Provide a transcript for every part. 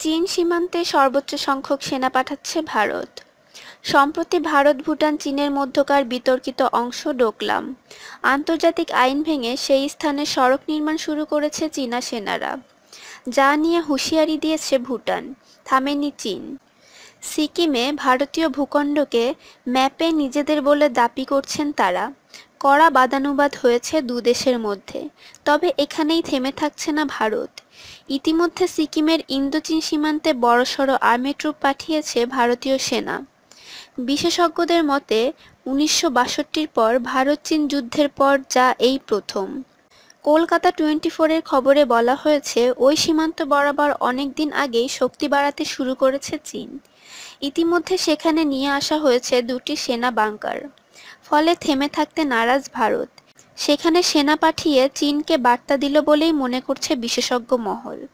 চীন সীমান্তে সর্বোচ্চ সংখ্যক সেনা পাঠাচ্ছে ভারত। সম্প্রতি ভারত, ভুটান, চীনের মধ্যকার বিতর্কিত অংশ ডোকলাম। আন্তর্জাতিক আইন ভেঙে সেই স্থানে সড়ক নির্মাণ শুরু করেছে চীনা সেনারা। যা নিয়ে হুঁশিয়ারি দিয়েছে ভুটান। থামেনি চীন। সিকিমে ভারতীয় ভূখণ্ডকে ম্যাপে নিজেদের বলে দাবি করছেন তারা। কড়া বাদানুবাদ হয়েছে দুদেশের মধ্যে, তবে এখানেই থেমে থাকছে না ভারত। ইতিমধ্যে সিকিমের ইন্দোচীন সীমান্তে বড়সড় আর্মি ট্রুপ পাঠিয়েছে ভারতীয় সেনা। বিশেষজ্ঞদের মতে, উনিশশো পর ভারত চীন যুদ্ধের পর যা এই প্রথম। কলকাতা টোয়েন্টি ফোরের খবরে বলা হয়েছে, ওই সীমান্ত বরাবর অনেক দিন আগেই শক্তি বাড়াতে শুরু করেছে চীন। ইতিমধ্যে সেখানে নিয়ে আসা হয়েছে দুটি সেনা বাংকার। ফলে থেমে থাকতে নারাজ ভারত। সেখানে সেনা পাঠিয়ে চীনকে বার্তা দিল বলেই মনে করছে বিশেষজ্ঞ মহল।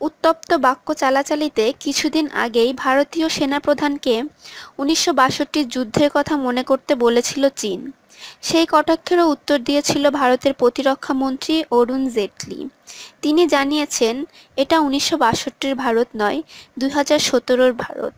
উত্তপ্ত বাক্য চালাচালিতে কিছুদিন আগেই ভারতীয় সেনাপ্রধানকে উনিশশো যুদ্ধের কথা মনে করতে বলেছিল চীন। সেই কটাক্ষেরও উত্তর দিয়েছিল ভারতের প্রতিরক্ষা মন্ত্রী অরুণ জেটলি। তিনি জানিয়েছেন, এটা উনিশশো ভারত নয়, দুই হাজার ভারত।